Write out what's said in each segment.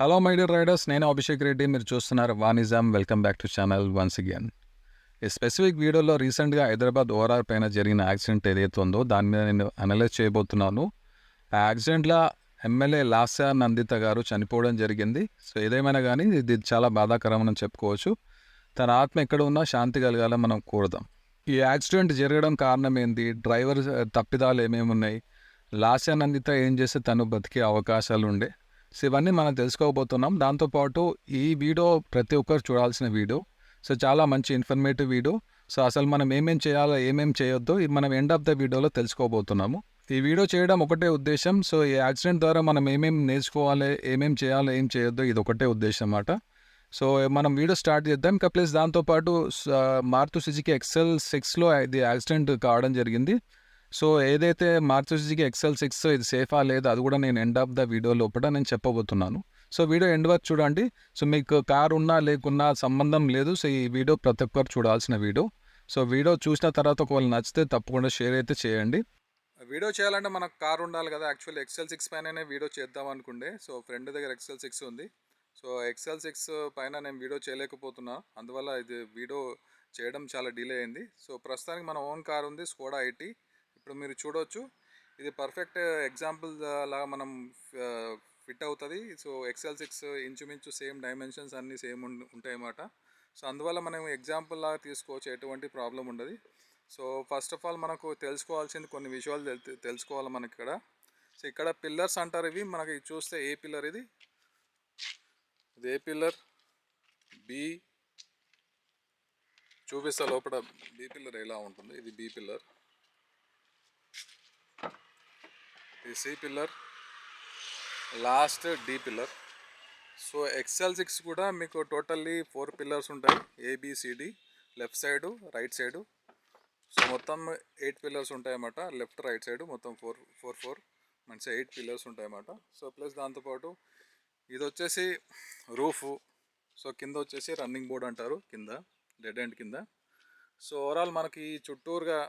Hello my dear riders నేను అభిషేక్ రెడ్డి. మీరు చూస్తున్నారు వానిజామ్ welcome back to channel once again ఈ స్పెసిఫిక్ వీడియోలో రీసెంట్గా హైదరాబాద్ ఓఆర్ఆర్ పైన జరిగిన యాక్సిడెంట్ ఏదైతే ఉందో దాని మీద నేను అనలైజ్ చేయబోతున్నాను. ఆ యాక్సిడెంట్లో ఎమ్మెల్యే లాస్యా నందిత గారు చనిపోవడం జరిగింది. సో ఏదేమైనా కానీ ఇది చాలా బాధాకరం అని చెప్పుకోవచ్చు. తన ఆత్మ ఎక్కడ ఉన్నా శాంతి కలగాల మనం కోరుదాం. ఈ యాక్సిడెంట్ జరగడం కారణం ఏంటి డ్రైవర్ తప్పిదాలు ఏమేమి ఉన్నాయి లాస్యా నందిత ఏం చేస్తే తను బతికే అవకాశాలు ఉండే సో ఇవన్నీ మనం తెలుసుకోబోతున్నాం. దాంతోపాటు ఈ వీడియో ప్రతి ఒక్కరు చూడాల్సిన వీడియో. సో చాలా మంచి ఇన్ఫర్మేటివ్ వీడియో. సో అసలు మనం ఏమేం చేయాలో ఏమేం చేయొద్దో ఇది మనం ఎండ్ ఆఫ్ ద వీడియోలో తెలుసుకోబోతున్నాము. ఈ వీడియో చేయడం ఒకటే ఉద్దేశం. సో ఈ యాక్సిడెంట్ ద్వారా మనం ఏమేం నేర్చుకోవాలి ఏమేం చేయాలో ఏం చేయొద్దో ఇది ఒకటే ఉద్దేశం అన్నమాట. సో మనం వీడియో స్టార్ట్ చేద్దాం. ఇంకా ప్లస్ దాంతోపాటు స- మారుతి సుజుకి ఎక్సెల్ సిక్స్లో ఇది యాక్సిడెంట్ కావడం జరిగింది. సో ఏదైతే మారుతి ఎక్సెల్ సిక్స్ ఇది సేఫా లేదా అది కూడా నేను ఎండ్ ఆఫ్ ద వీడియో లోపల నేను చెప్పబోతున్నాను. సో వీడియో ఎండ్ వరకు చూడండి. సో మీకు కార్ ఉన్నా లేకున్నా సంబంధం లేదు. సో ఈ వీడియో ప్రతి ఒక్కరు చూడాల్సిన వీడియో. సో వీడియో చూసిన తర్వాత ఒకవేళ నచ్చితే తప్పకుండా షేర్ అయితే చేయండి. వీడియో చేయాలంటే మనకు కార్ ఉండాలి కదా. యాక్చువల్లీ ఎక్సెల్ సిక్స్ పైననే వీడియో చేద్దాం అనుకుండే. సో ఫ్రెండ్ దగ్గర ఎక్సెల్ సిక్స్ ఉంది. సో ఎక్సెల్ సిక్స్ పైన నేను వీడియో చేయలేకపోతున్నా. అందువల్ల ఇది వీడియో చేయడం చాలా డిలే అయింది. సో ప్రస్తుతానికి మన ఓన్ కార్ ఉంది. Skoda IT. ఇప్పుడు మీరు చూడవచ్చు ఇది పర్ఫెక్ట్ ఎగ్జాంపుల్ లాగా మనం ఫిట్ అవుతుంది. సో ఎక్సెల్ సిక్స్ ఇంచుమించు సేమ్ డైమెన్షన్స్ అన్నీ సేమ్ ఉంటాయి అన్నమాట సో అందువల్ల మనం ఎగ్జాంపుల్ లాగా తీసుకోవచ్చు. ఎటువంటి ప్రాబ్లం ఉండదు. సో ఫస్ట్ ఆఫ్ ఆల్ మనకు తెలుసుకోవాల్సింది కొన్ని విషయాలు తెలుసుకోవాలి మనకి ఇక్కడ సో ఇక్కడ పిల్లర్స్ అంటారు ఇవి. మనకి చూస్తే ఏ పిల్లర్ ఇది? ఇది ఏ పిల్లర్ బి చూపిస్తా లోపల. బి పిల్లర్ ఎలా ఉంటుంది? ఇది బి పిల్లర్ ఇది C pillar last D pillar. So XL six కూడా మీకు టోటల్లీ ఫోర్ పిల్లర్స్ ఉంటాయి. A B C D left side right side. So మొత్తం ఎయిట్ పిల్లర్స్ ఉంటాయన్నమాట. లెఫ్ట్ రైట్ సైడ్ మొత్తం ఫోర్ ఫోర్ ఫోర్. మంచి ఎయిట్ పిల్లర్స్ ఉంటాయన్నమాట. So plus దాంతోపాటు ఇది వచ్చేసి రూఫ్. సో కింద వచ్చేసి రన్నింగ్ బోర్డ్ అంటారు. కింద డెడ్ ఎండ్ కింద. సో ఓవరాల్ మనకి చుట్టూరుగా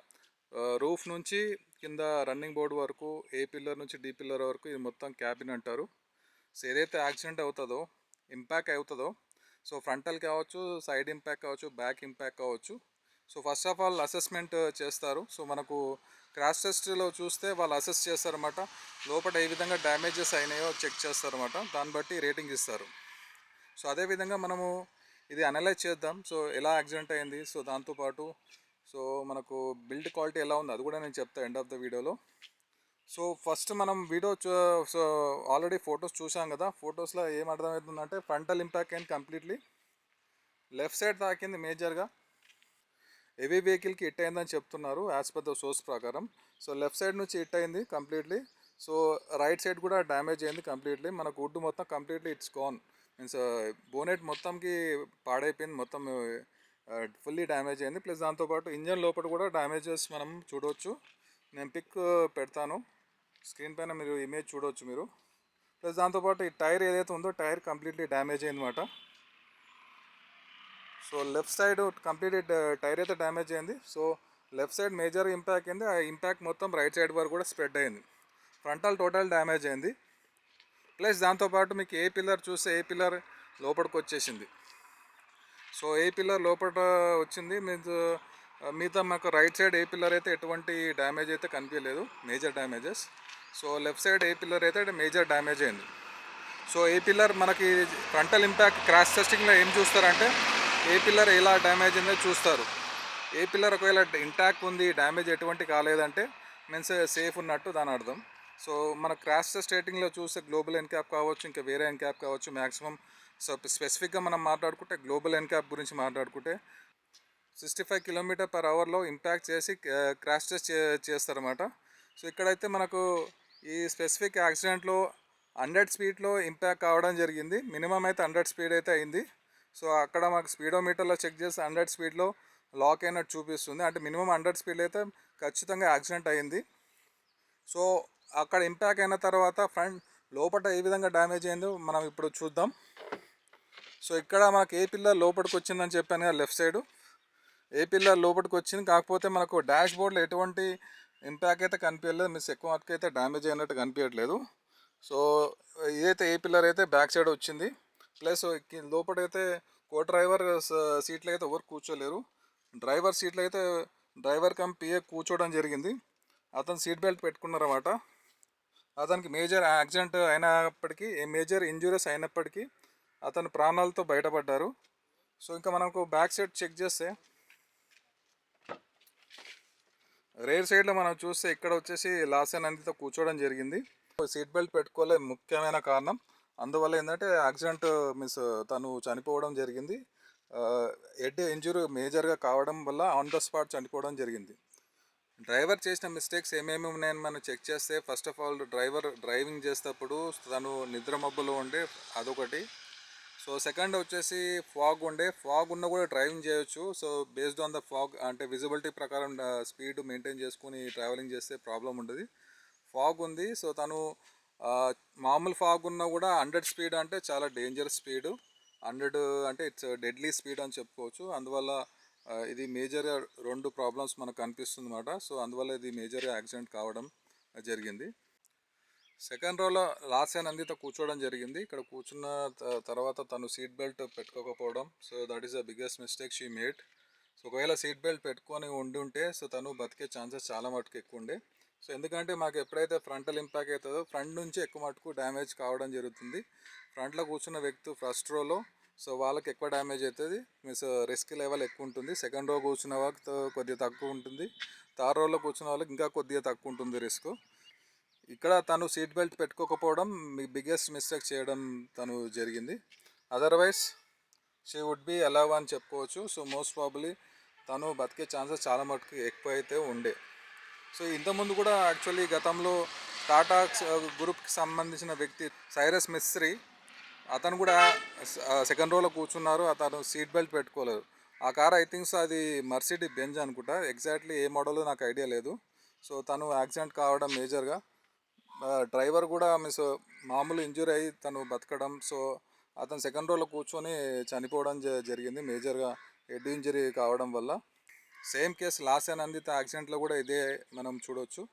రూఫ్ నుంచి కింద రన్నింగ్ బోర్డు వరకు ఏ పిల్లర్ నుంచి డి పిల్లర్ వరకు ఇది మొత్తం క్యాబిన్ అంటారు. సో ఏదైతే యాక్సిడెంట్ అవుతుందో ఇంపాక్ట్ అవుతుందో సో ఫ్రంటల్ కావచ్చు సైడ్ ఇంపాక్ట్ కావచ్చు బ్యాక్ ఇంపాక్ట్ కావచ్చు so first of all assessment చేస్తారు. సో మనకు క్రాష్ టెస్ట్లో చూస్తే వాళ్ళు అసెస్ చేస్తారన్నమాట. లోపల ఏ విధంగా డ్యామేజెస్ అయినాయో చెక్ చేస్తారన్నమాట. దాన్ని బట్టి రేటింగ్ ఇస్తారు. సో అదేవిధంగా మనము ఇది అనలైజ్ చేద్దాం. సో ఎలా యాక్సిడెంట్ అయింది? సో దాంతోపాటు సో మనకు బిల్డ్ క్వాలిటీ ఎలా ఉంది? అది కూడా నేను చెప్తాను ఎండ్ ఆఫ్ ద వీడియోలో సో ఫస్ట్ మనం వీడియో చూ- సో ఆల్రెడీ ఫొటోస్ చూసాం కదా? ఫొటోస్లో ఏం అర్థమవుతుందంటే ఫ్రంటల్ ఇంపాక్ట్ అయింది కంప్లీట్లీ లెఫ్ట్ సైడ్ తాకింది మేజర్గా హెవీ వెహికల్కి హిట్ అయిందని చెప్తున్నారు యాజ్ పర్ ద సోర్స్ ప్రకారం. సో లెఫ్ట్ సైడ్ నుంచి హిట్ అయింది కంప్లీట్లీ సో రైట్ సైడ్ కూడా డ్యామేజ్ అయింది కంప్లీట్లీ మనకు వుడ్ మొత్తం completely it's gone means bonnet మొత్తంకి పాడైపోయింది. మొత్తం ఫుల్లీ డ్యామేజ్ అయింది. ప్లస్ దాంతోపాటు ఇంజన్ లోపల కూడా డ్యామేజెస్ మనం చూడవచ్చు నేను పిక్ పెడతాను. స్క్రీన్ పైన మీరు ఇమేజ్ చూడవచ్చు మీరు. ప్లస్ దాంతోపాటు ఈ టైర్ ఏదైతే ఉందో టైర్ కంప్లీట్లీ డ్యామేజ్ అయిందన్నమాట. So left side complete tyre అయితే డ్యామేజ్ అయింది. So left side major impact అయింది. ఆ ఇంపాక్ట్ మొత్తం రైట్ సైడ్ వరకు కూడా స్ప్రెడ్ అయింది. ఫ్రంటల్ టోటల్ డ్యామేజ్ అయింది. ప్లస్ దాంతోపాటు మీకు ఏ పిల్లర్ చూస్తే ఏ పిల్లర్ లోపలికి వచ్చేసింది. సో ఏ పిల్లర్ లోపల వచ్చింది మీన్స్ మిగతా మాకు రైట్ సైడ్ ఏ పిల్లర్ అయితే ఎటువంటి డ్యామేజ్ అయితే కనిపించలేదు major damages. So left side A pillar అయితే మేజర్ డ్యామేజ్ అయింది. సో ఏ పిల్లర్ మనకి ఫ్రంటల్ ఇంపాక్ట్ క్రాష్ టెస్టింగ్లో ఏం చూస్తారంటే ఏ పిల్లర్ ఎలా డ్యామేజ్ అయిందో చూస్తారు. ఏ పిల్లర్ ఒకవేళ ఇంటాక్ట్ ఉంది డ్యామేజ్ ఎటువంటి కాలేదంటే మీన్స్ సేఫ్ ఉన్నట్టు దాని అర్థం. సో మన క్రాష్ టెస్ట్ రేటింగ్లో చూస్తే గ్లోబల్ ఎన్క్యాప్ కావచ్చు ఇంకా వేరే ఎన్క్యాప్ కావచ్చు మ్యాక్సిమం సో స్పెసిఫిక్గా మనం మాట్లాడుకుంటే గ్లోబల్ ఎన్క్యాప్ గురించి మాట్లాడుకుంటే సిక్స్టీ ఫైవ్ కిలోమీటర్ పర్ అవర్లో ఇంపాక్ట్ చేసి క్రాష్ టెస్ట్ చే చేస్తారన్నమాట. సో ఇక్కడైతే మనకు ఈ స్పెసిఫిక్ యాక్సిడెంట్లో హండ్రెడ్ స్పీడ్లో ఇంపాక్ట్ కావడం జరిగింది. మినిమం అయితే హండ్రెడ్ స్పీడ్ అయితే అయింది. సో అక్కడ మాకు స్పీడోమీటర్లో చెక్ చేసి హండ్రెడ్ స్పీడ్లో లాక్ అయినట్టు చూపిస్తుంది. అంటే మినిమం హండ్రెడ్ స్పీడ్ అయితే ఖచ్చితంగా యాక్సిడెంట్ అయింది. సో అక్కడ ఇంపాక్ట్ అయిన తర్వాత ఫ్రంట్ లోపల ఏ విధంగా డ్యామేజ్ అయిందో మనం ఇప్పుడు చూద్దాం. సో ఇక్కడ మనకు ఏ పిల్లర్ లోపలికి వచ్చిందని చెప్పాను కదా లెఫ్ట్ సైడు ఏ పిల్లర్ లోపలికి వచ్చింది కాకపోతే మనకు డాష్ బోర్డ్లో ఎటువంటి ఇంపాక్ట్ అయితే కనిపించలేదు మిస్ ఎక్కువ వర్క్ అయితే డ్యామేజ్ అయినట్టు కనిపించట్లేదు. సో ఇదైతే ఏ పిల్లర్ అయితే బ్యాక్ సైడ్ వచ్చింది ప్లస్ లోపలైతే కో డ్రైవర్ సీట్లో అయితే ఎవరు కూర్చోలేరు. డ్రైవర్ సీట్లో అయితే డ్రైవర్ కమ్ పిఏ కూర్చోవడం జరిగింది. అతను సీట్ బెల్ట్ పెట్టుకున్నారన్నమాట. అతనికి మేజర్ యాక్సిడెంట్ అయినప్పటికీ మేజర్ ఇంజురీస్ అయినప్పటికీ అతను ప్రాణాలతో బయటపడ్డారు. సో ఇంకా మనకు బ్యాక్ సైడ్ చెక్ చేస్తే రేర్ సైడ్లో మనం చూస్తే ఇక్కడ వచ్చేసి లాసెన్ అందితో కూర్చోవడం జరిగింది. సీట్ బెల్ట్ పెట్టుకోలే ముఖ్యమైన కారణం. అందువల్ల ఏంటంటే యాక్సిడెంట్ మీన్స్ తను చనిపోవడం జరిగింది. హెడ్ ఇంజురీ మేజర్గా కావడం వల్ల ఆన్ ద స్పాట్ చనిపోవడం జరిగింది. డ్రైవర్ చేసిన మిస్టేక్స్ ఏమేమి ఉన్నాయని మనం చెక్ చేస్తే first of all driver driving చేసేటప్పుడు తను నిద్ర మబ్బులో ఉండే అదొకటి. సో సెకండ్ వచ్చేసి ఫాగ్ ఉండే. ఫాగ్ ఉన్న కూడా డ్రైవింగ్ చేయొచ్చు. So based on the fog అంటే విజిబిలిటీ ప్రకారం స్పీడ్ మెయింటైన్ చేసుకుని ట్రావెలింగ్ చేస్తే ప్రాబ్లం ఉండదు. ఫాగ్ ఉంది. సో తను మామూలు ఫాగ్ ఉన్నా కూడా హండ్రెడ్ స్పీడ్ అంటే చాలా డేంజర్ స్పీడ్. హండ్రెడ్ అంటే ఇట్స్ డెడ్లీ స్పీడ్ అని చెప్పుకోవచ్చు. అందువల్ల ఇది మేజర్ రెండు ప్రాబ్లమ్స్ మనకు కనిపిస్తుంది అన్నమాట సో అందువల్ల ఇది మేజర్ యాక్సిడెంట్ కావడం జరిగింది. సెకండ్ రోలో లాస్ట్ అందిత కూర్చోవడం జరిగింది. ఇక్కడ కూర్చున్న త- తర్వాత తను seat belt పెట్టుకోకపోవడం. So that is the biggest mistake she made so ఒకవేళ సీట్ బెల్ట్ పెట్టుకొని ఉండి ఉంటే సో తను బతికే ఛాన్సెస్ చాలా మటుకు ఎక్కువ ఉండే. సో ఎందుకంటే మాకు ఎప్పుడైతే ఫ్రంటల్ ఇంపాక్ట్ అవుతుందో ఫ్రంట్ నుంచి ఎక్కువ మటుకు డ్యామేజ్ కావడం జరుగుతుంది. ఫ్రంట్లో కూర్చున్న వ్యక్తి ఫస్ట్ రోలో సో వాళ్ళకి ఎక్కువ డ్యామేజ్ అవుతుంది. మీన్స్ రిస్క్ లెవెల్ ఎక్కువ ఉంటుంది. సెకండ్ రో కూర్చున్న వాళ్ళకి కొద్దిగా తక్కువ ఉంటుంది. థర్డ్ రోలో కూర్చున్న వాళ్ళకి ఇంకా కొద్దిగా తక్కువ ఉంటుంది రిస్క్ ఇక్కడ తను సీట్ బెల్ట్ పెట్టుకోకపోవడం మీ బిగ్గెస్ట్ మిస్టేక్ చేయడం తను జరిగింది. Otherwise she would be alive అని చెప్పుకోవచ్చు. సో మోస్ట్ ప్రాబ్లీ తను బతికే ఛాన్సెస్ చాలా మటుకు ఎక్కువ అయితే ఉండే. సో ఇంతకుముందు కూడా యాక్చువల్లీ గతంలో టాటా గ్రూప్కి సంబంధించిన వ్యక్తి సైరస్ మిస్త్రీ అతను కూడా సెకండ్ రోలో కూర్చున్నారు. అతను సీట్ బెల్ట్ పెట్టుకోలేదు. ఆ కార్ ఐ థింక్స్ అది మర్సిడీ బెంజ్ అనుకుంటా. ఎగ్జాక్ట్లీ ఏ మోడల్ నాకు ఐడియా లేదు. సో తను యాక్సిడెంట్ కావడం మేజర్గా డ్రైవర్ కూడా మిస్ మామూలు ఇంజురీ అయ్యి తను బతకడం సో అతను సెకండ్ రోలో కూర్చొని చనిపోవడం జ- జరిగింది మేజర్గా హెడ్ ఇంజరీ కావడం వల్ల. సేమ్ కేసు లాస్ నందిత యాక్సిడెంట్లో కూడా ఇదే మనం చూడొచ్చు.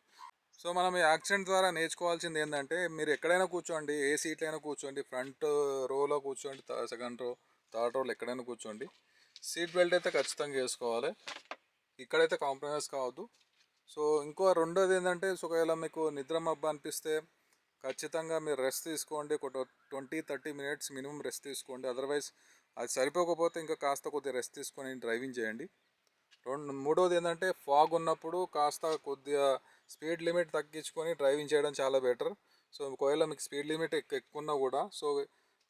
సో మనం ఈ యాక్సిడెంట్ ద్వారా నేర్చుకోవాల్సింది ఏంటంటే మీరు ఎక్కడైనా కూర్చోండి ఏ సీట్లో అయినా కూర్చోండి ఫ్రంట్ రోలో కూర్చోండి సెకండ్ రో థర్డ్ రోలో ఎక్కడైనా కూర్చోండి. సీట్ బెల్ట్ అయితే ఖచ్చితంగా వేసుకోవాలి. ఇక్కడైతే కాంప్రమైజ్ కావద్దు. సో ఇంకో రెండోది ఏంటంటే సో ఒకవేళ మీకు నిద్ర మబ్బు అనిపిస్తే ఖచ్చితంగా మీరు రెస్ట్ తీసుకోండి. ఒక twenty thirty minutes minimum rest తీసుకోండి. అదర్వైజ్ అది సరిపోకపోతే ఇంకా కాస్త కొద్దిగా రెస్ట్ తీసుకొని డ్రైవింగ్ చేయండి. రెండు మూడోది ఏంటంటే ఫాగ్ ఉన్నప్పుడు కాస్త కొద్దిగా స్పీడ్ లిమిట్ తగ్గించుకొని డ్రైవింగ్ చేయడం చాలా బెటర్. సో ఒకవేళ మీకు స్పీడ్ లిమిట్ ఎక్కువ ఎక్కువ ఉన్నా కూడా సో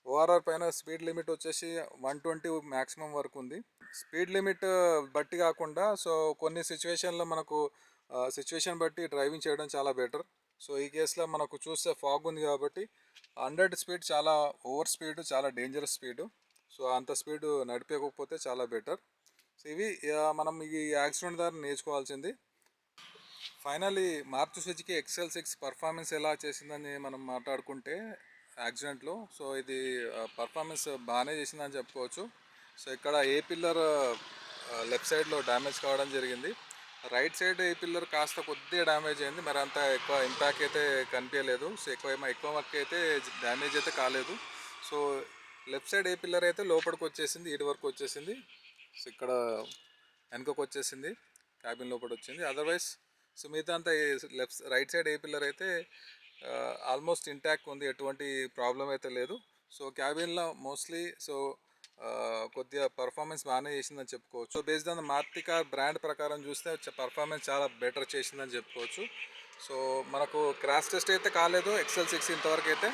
ఓఆర్ఆర్ పైన స్పీడ్ లిమిట్ వచ్చేసి వన్ ట్వంటీ మ్యాక్సిమం వరకు ఉంది. స్పీడ్ లిమిట్ బట్టి కాకుండా సో కొన్ని సిచ్యువేషన్లో మనకు సిచ్యువేషన్ బట్టి డ్రైవింగ్ చేయడం చాలా బెటర్ సో ఈ కేసులో మనకు చూస్తే ఫాగ్ ఉంది కాబట్టి హండ్రెడ్ స్పీడ్ చాలా ఓవర్ స్పీడ్ చాలా డేంజరస్ స్పీడ్ సో అంత స్పీడ్ నడిపేయకపోతే చాలా బెటర్ సో ఇవి మనం ఈ యాక్సిడెంట్ ద్వారా నేర్చుకోవాల్సింది. Finally Maruti Suzuki XL six performance ఎలా చేసిందని మనం మాట్లాడుకుంటే యాక్సిడెంట్లో సో ఇది పర్ఫార్మెన్స్ బాగానే చేసిందని చెప్పుకోవచ్చు. సో ఇక్కడ ఏ పిల్లర్ లెఫ్ట్ సైడ్లో డ్యామేజ్ కావడం జరిగింది. రైట్ సైడ్ ఏ పిల్లర్ కాస్త కొద్దిగా డ్యామేజ్ అయింది. మరి అంత ఎక్కువ ఇంపాక్ట్ అయితే కనిపించలేదు. సో ఎక్కువ ఏమో ఎక్కువ వర్క్ అయితే డ్యామేజ్ అయితే కాలేదు. So left side A pillar అయితే లోపలికి వచ్చేసింది ఇటు వరకు వచ్చేసింది. సో ఇక్కడ వెనుకకు వచ్చేసింది క్యాబిన్ లోపల వచ్చింది. అదర్వైజ్ సో మిగతా అంతా left right side A pillar అయితే ఆల్మోస్ట్ ఇంటాక్ట్ ఉంది. ఎటువంటి ప్రాబ్లం అయితే లేదు. సో క్యాబిన్లో మోస్ట్లీ సో కొద్దిగా పర్ఫార్మెన్స్ బాగానే చేసిందని చెప్పుకోవచ్చు. బేస్డ్ ఆన్ మార్తి బ్రాండ్ ప్రకారం చూస్తే పర్ఫార్మెన్స్ చాలా బెటర్ చేసిందని చెప్పుకోవచ్చు. సో మనకు క్రాష్ టెస్ట్ అయితే కాలేదు. ఎక్సెల్ సిక్స్ ఇంతవరకు అయితే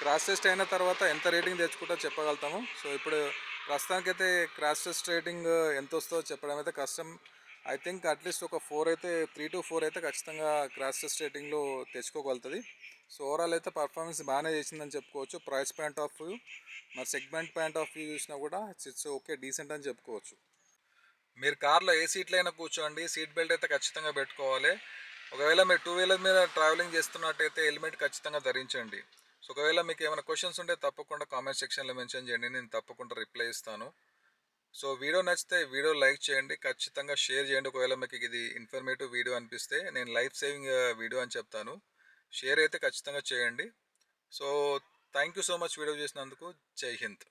క్రాష్ టెస్ట్ అయిన తర్వాత ఎంత రేటింగ్ తెచ్చుకుంటా చెప్పగలుగుతాము. సో ఇప్పుడు ప్రస్తుతానికైతే క్రాష్ టెస్ట్ రేటింగ్ ఎంత వస్తుందో చెప్పడం అయితే కష్టం. ఐ థింక్ అట్లీస్ట్ ఒక ఫోర్ అయితే త్రీ టు ఫోర్ అయితే ఖచ్చితంగా క్రాష్ టెస్ట్ రేటింగ్లో తెచ్చుకోగలుగుతుంది. సో ఓవరాల్ అయితే పర్ఫార్మెన్స్ బాగానే చేసిందని చెప్పుకోవచ్చు. ప్రైస్ పాయింట్ ఆఫ్ వ్యూ మరి సెగ్మెంట్ పాయింట్ ఆఫ్ వ్యూ చూసినా కూడా ఇట్స్ ఓకే డీసెంట్ అని చెప్పుకోవచ్చు. మీరు కార్లో ఏ సీట్లో అయినా కూర్చోండి సీట్ బెల్ట్ అయితే ఖచ్చితంగా పెట్టుకోవాలి. ఒకవేళ మీరు టూ వీలర్ మీద ట్రావెలింగ్ చేస్తున్నట్టయితే హెల్మెట్ ఖచ్చితంగా ధరించండి. సో ఒకవేళ మీకు ఏమైనా క్వశ్చన్స్ ఉంటే తప్పకుండా కామెంట్ సెక్షన్లో మెన్షన్ చేయండి నేను తప్పకుండా రిప్లై ఇస్తాను. సో వీడియో నచ్చితే వీడియో లైక్ చేయండి ఖచ్చితంగా షేర్ చేయండి. ఒకవేళ మీకు ఇది ఇన్ఫర్మేటివ్ వీడియో అనిపిస్తే నేను లైఫ్ సేవింగ్ వీడియో అని చెప్తాను. షేర్ అయితే ఖచ్చితంగా చేయండి. So thank you so much video చేసినందుకు. జై హింద్.